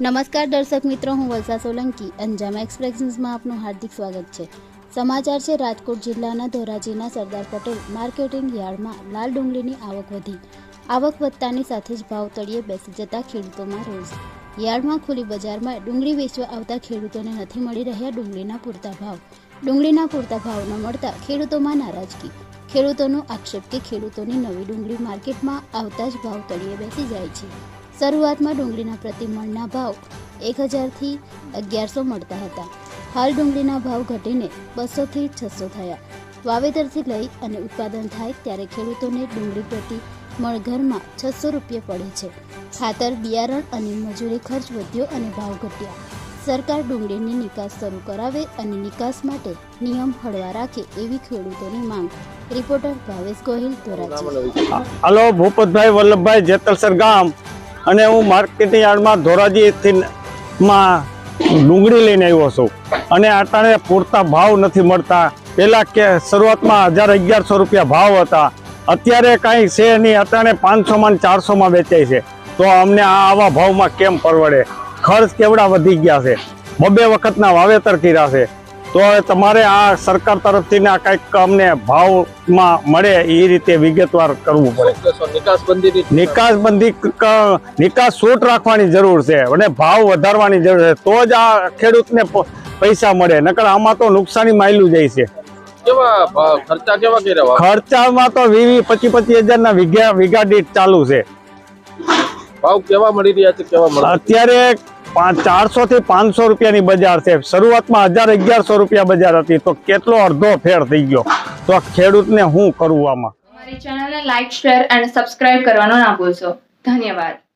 નમસ્કાર દર્શક મિત્રો, હું વલસા સોલંકી. અંજામ એક્સપ્રેસ આપનું હાર્દિક સ્વાગત છે. સમાચાર છે, રાજકોટ જિલ્લાના ધોરાજીના સરદાર પટેલ માર્કેટિંગ યાર્ડમાં લાલ ડુંગળીની આવક વધી. આવક વધતાની સાથે જ ભાવ તળિયે બેસી જતા ખેડૂતોમાં રોષ. યાર્ડમાં ખુલ્લી બજારમાં ડુંગળી વેચવા આવતા ખેડૂતોને નથી મળી રહ્યા ડુંગળીના પૂરતા ભાવ. ડુંગળીના પૂરતા ભાવ ન મળતા ખેડૂતોમાં નારાજગી. ખેડૂતોનો આક્ષેપ કે ખેડૂતોની નવી ડુંગળી માર્કેટમાં આવતા જ ભાવ તળિયે બેસી જાય છે. શરૂઆતમાં ડુંગળીના પ્રતિ મણના ભાવ એક હજારથી અગિયારસો મળતા હતા. હાલ ડુંગળીના ભાવ ઘટીને બસોથી છસો થયા. વાવેતરથી લઈ અને ઉત્પાદન થાય ત્યારે ખેડૂતોને ડુંગળી પ્રતિ મળઘરમાં છસો રૂપિયા પડે છે. ખાતર, બિયારણ અને મજૂરી ખર્ચ વધ્યો અને ભાવ ઘટ્યા. સરકાર ડુંગળીની નિકાસ શરૂ કરાવે અને નિકાસ માટે નિયમ હળવા રાખે એવી ખેડૂતોની માંગ. રિપોર્ટર ભાવેશ ગોહિલ ધોરાજી. હલો, ભૂપતભાઈ, વલ્લભભાઈ, જેતલસર ગામ. અને હું માર્કેટિંગ યાર્ડમાં ધોરાજીથી માં ડુંગળી લઈને આવ્યો છું. અને અટાણે પૂરતા ભાવ નથી મળતા. પહેલાં કે શરૂઆતમાં હજાર અગિયારસો રૂપિયા ભાવ હતા. અત્યારે કાંઈ છે નહીં અટાણે પાંચસોમાં ચારસોમાં વેચાય છે. તો અમને આ આવા ભાવમાં કેમ પરવડે? ખર્ચ કેવડા વધી ગયા છે? બબે વખતના વાવેતર કર્યા છે. તો હવે તમારે આ સરકાર તરફથી આ કંઈક અમને ભાવમાં મળે એ રીતે વિગતવાર કરવું પડે. નિકાસ બંધી નિકાસ છૂટ રાખવાની જરૂર છે અને ભાવ વધારવાની જરૂર છે. તો જ આ ખેડૂતને પૈસા મળે. નકર આમાં તો નુકસાની માયલું જાય છે? ખર્ચામાં તો વીસ પચીસ પચીસ હજાર ના વીઘા વીઘા દીઠ ચાલુ છે. ભાવ કેવા મળી રહ્યા છે કેવા અત્યારે ચારસો થી પાંચસો રૂપિયાની બજાર છે. શરૂઆતમાં હજાર અગિયારસો રૂપિયા બજાર હતી. તો કેટલો અડધો ફેર થઈ ગયો? તો ખેડૂતને શું કરવું આમાં? ચેનલને લાઈક શેર અને સબસ્ક્રાઇબ કરવાનો ના ભૂલશો. ધન્યવાદ.